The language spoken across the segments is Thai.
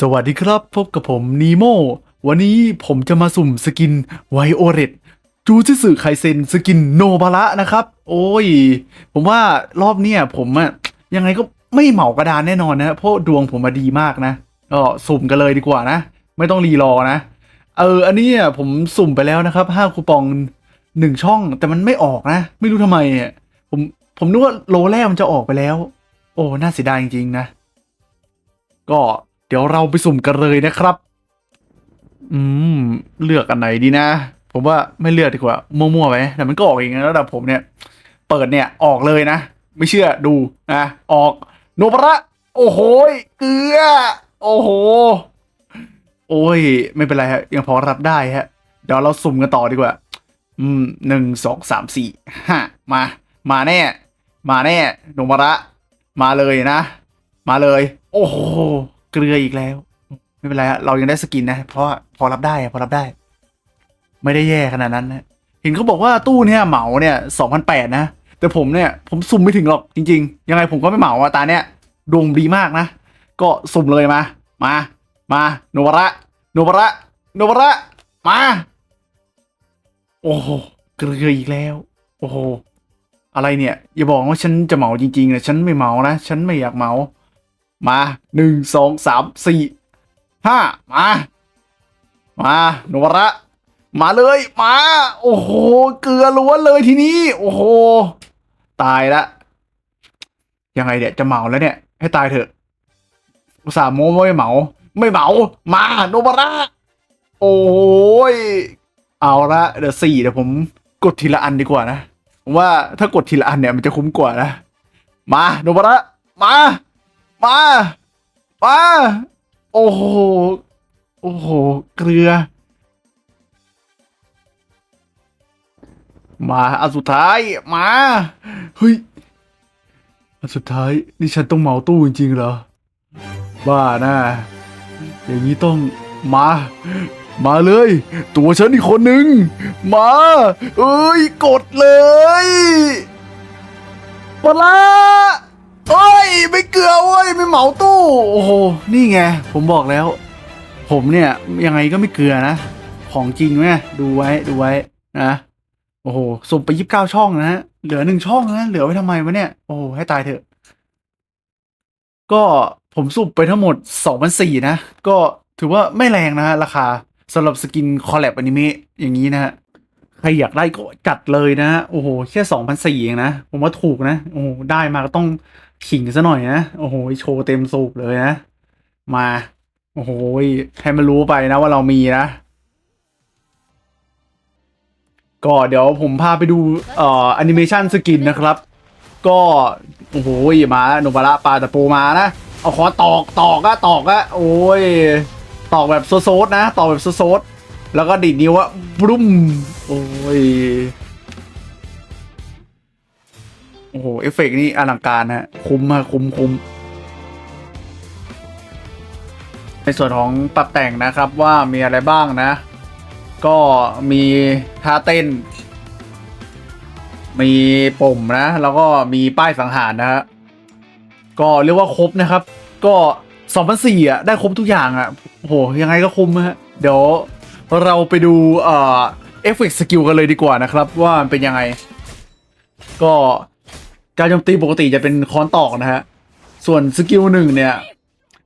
สวัสดีครับ พบกับผมนีโมวันนี้ผมจะมาสุ่มสกินไวโอเรตจูจิสึไคเซนสกินโนบาระนะครับ โอ้ย ผมว่ารอบเนี้ยผมอะยังไงก็ไม่เหมากระดานแน่นอนนะ เพราะดวงผมมาดีมากนะก็สุ่มกันเลยดีกว่านะ ไม่ต้องรีรอนะ เออ อันนี้ผมสุ่มไปแล้วนะครับห้าคูปองหนึ่งช่องแต่มันไม่ออกนะ ไม่รู้ทำไมอะผมผมนึกว่าโลแรกมันจะออกไปแล้ว โอ้น่าเสียดายจริงๆนะ ก็ เดี๋ยวเราไปสุ่มกันเลยนะครับ อืม เลือกอันไหนดีนะ ผมว่าไม่เลือกดีกว่า มั่วๆไปแต่มันก็ออกเองนะระดับผมเนี่ย เปิดเนี่ยออกเลยนะ ไม่เชื่อดูนะออกโนบระ โอ้โหเกลือ โอ้โห โอ้ย ไม่เป็นไรฮะ ยังพอรับได้ฮะ เดี๋ยวเราสุ่มกันต่อดีกว่า อืมหนึ่งสองสามสี่ห้ามา มาแน่ มาแน่โนบระ มาเลยนะ มาเลย โอ้โห เกลืออีกแล้ว ไม่เป็นไรฮะเรายังได้สกินนะ เพราะพอรับได้พอรับได้ ไม่ได้แย่ขนาดนั้นนะเห็นเขาบอกว่าตู้เนี่ยเหมาเนี่ยสองพันแปดนะ แต่ผมเนี่ยผมสุ่มไม่ถึงหรอกจริง ๆ ยังไงผมก็ไม่เหมาอะตาเนี่ยดวงดีมากนะ ก็สุ่มเลยมา มา มาโนบระโนบระโนบระมา โอ้โหเกลืออีกแล้ว โอ้โหอะไรเนี่ย อย่าบอกว่าฉันจะเหมาจริงๆนะฉันไม่เหมานะ ฉันไม่อยากเหมา มาหนึ่งสองสามสี่ห้ามา มาโนวระ มาเลยมา โอ้โห เกลือล้วนเลยทีนี้ โอ้โห ตายละ ยังไงเนี่ยจะเหมาแล้วเนี่ย ให้ตายเถอะอุตส่าห์โม้ไม่เหมา ไม่เหมา มาโนบาระ โอ้ย เอาละเดี๋ยวสี่เดี๋ยวผมกดทีละอันดีกว่านะ ผมว่าถ้ากดทีละอันเนี่ยมันจะคุ้มกว่านะ มาโนบาระ มา มา มา โอ้โห โอ้โห เกลือ มาอันสุดท้าย มา เฮ้ย อันสุดท้าย นี่ฉันต้องเหมาตู้จริงๆเหรอ บ้านะอย่างนี้ต้องมา มาเลย ตัวฉันอีกคนหนึ่งมา เอ้ย กดเลยปลาร้าเอ้ยไม่ เกลือเว้ยไม่เหมาตู้โอ้โหนี่ไงผมบอกแล้ว ผมเนี่ยยังไงก็ไม่เกลือนะของจริงไหมดูไว้ดูไว้นะโอ้โหสุ่มไปยี่สิบเก้าช่องนะฮะเหลือหนึ่งช่องนะเหลือไว้ทำไมวะเนี่ยโอ้โหให้ตายเถอะ ก็ผมสุ่มไปทั้งหมดสองพันสี่นะ ก็ถือว่าไม่แรงนะฮะราคาสำหรับสกินคอลแลบอนิเมะอย่างนี้นะฮะใครอยากได้ก็จัดเลยนะ โอ้โห แค่สองพันสี่เองนะ ผมว่าถูกนะ โอ้โห ได้มาก็ต้อง ขิงซะหน่อยนะ โอ้โห โชว์เต็มสูบเลยนะ มา โอ้โห ให้มันรู้ไปนะว่าเรามีนะ ก็เดี๋ยวผมพาไปดูเอ่อแอนิเมชันสกินนะครับ ก็ โอ้โห มาโนบาระปลาตะปูมานะ เอาคอตอกตอกอะตอกอะโอ้ย ตอกแบบโซโซดนะ ตอกแบบโซโซดแล้วก็ดีดนิ้วอะบรุ้ม โอ้ย อ้โห เอฟเฟกต์นี่อลังการนะคุ้มมาคุ้มคุ้มในส่วนของปรับแต่งนะครับว่ามีอะไรบ้างนะ ก็มีท่าเต้น มีปุ่มนะ แล้วก็มีป้ายสังหารนะฮะก็เรียกว่าครบนะครับ ก็สองพันสี่อะ ได้ครบทุกอย่างอะโอ้โห ยังไงก็คุ้มฮะ เดี๋ยวเราไปดูเอ่อเอฟเฟกต์สกิลกันเลยดีกว่านะครับ ว่ามันเป็นยังไง ก็ การโจมตีปกติจะเป็นค้อนตอกนะฮะ ส่วนสกิลหนึ่งเนี่ย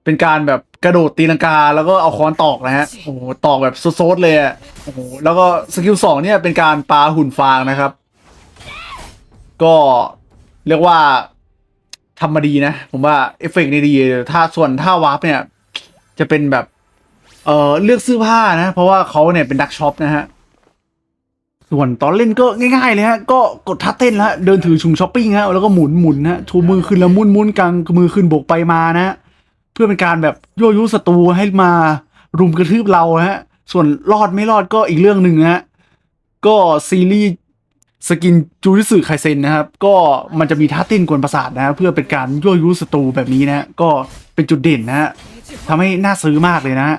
เป็นการแบบกระโดดตีลังกาแล้วก็เอาค้อนตอกนะฮะ โอ้โห ตอกแบบโซดๆเลยอะโอ้โห แล้วก็สกิลสองเนี่ยเป็นการปาหุ่นฟางนะครับ ก็เรียกว่าทำมาดีนะ ผมว่าเอฟเฟกต์นี่ดี ถ้าส่วนถ้าวาร์ปเนี่ย จะเป็นแบบ เอ่อเลือกเสื้อผ้านะ เพราะว่าเขาเนี่ยเป็นดักช็อปนะฮะ ส่วนตอนเล่นก็ง่ายๆเลยฮะ ก็กดท่าเต้นแล้วเดินถือชุมช้อปปิ้งฮะ แล้วก็หมุนหมุนนะชูมือขึ้นแล้วมุนมุนกลางมือขึ้นบกไปมานะฮะเพื่อเป็นการแบบยั่วยุศัตรูให้มารุมกระทืบเราฮะ ส่วนรอดไม่รอดก็อีกเรื่องหนึ่งฮะ ก็ซีรีส์สกินจูริสึไคเซนนะครับ ก็มันจะมีท่าเต้นกวนประสาทนะเพื่อเป็นการยั่วยุศัตรูแบบนี้นะก็เป็นจุดเด่นนะฮะทำให้น่าซื้อมากเลยนะฮะ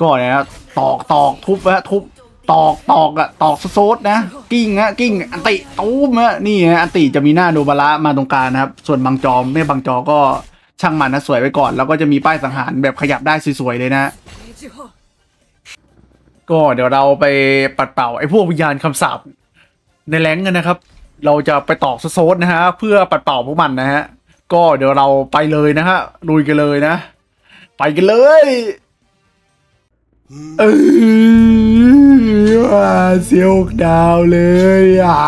ก็เนี่ยนะตอกตอกทุบฮะทุบ ตอกตอกอะตอกโซดนะกิ้งฮะกิ้งอันติตูมฮะนี่ฮะอันติจะมีหน้าโนบาระมาตรงกลางนะครับ ส่วนบางจอไม่บางจอก็ช่างมันนะสวยไว้ก่อน แล้วก็จะมีป้ายสังหารแบบขยับได้สวยๆเลยนะ，ก็เดี๋ยวเราไปปัดเป่าไอ้พวกวิญญาณคำสาปในแรงกันนะครับ เราจะไปตอกโซดนะฮะเพื่อปัดเป่าพวกมันนะฮะก็เดี๋ยวเราไปเลยนะฮะลุยกันเลยนะ ไปกันเลยเออ เซียวดาวเลยอะ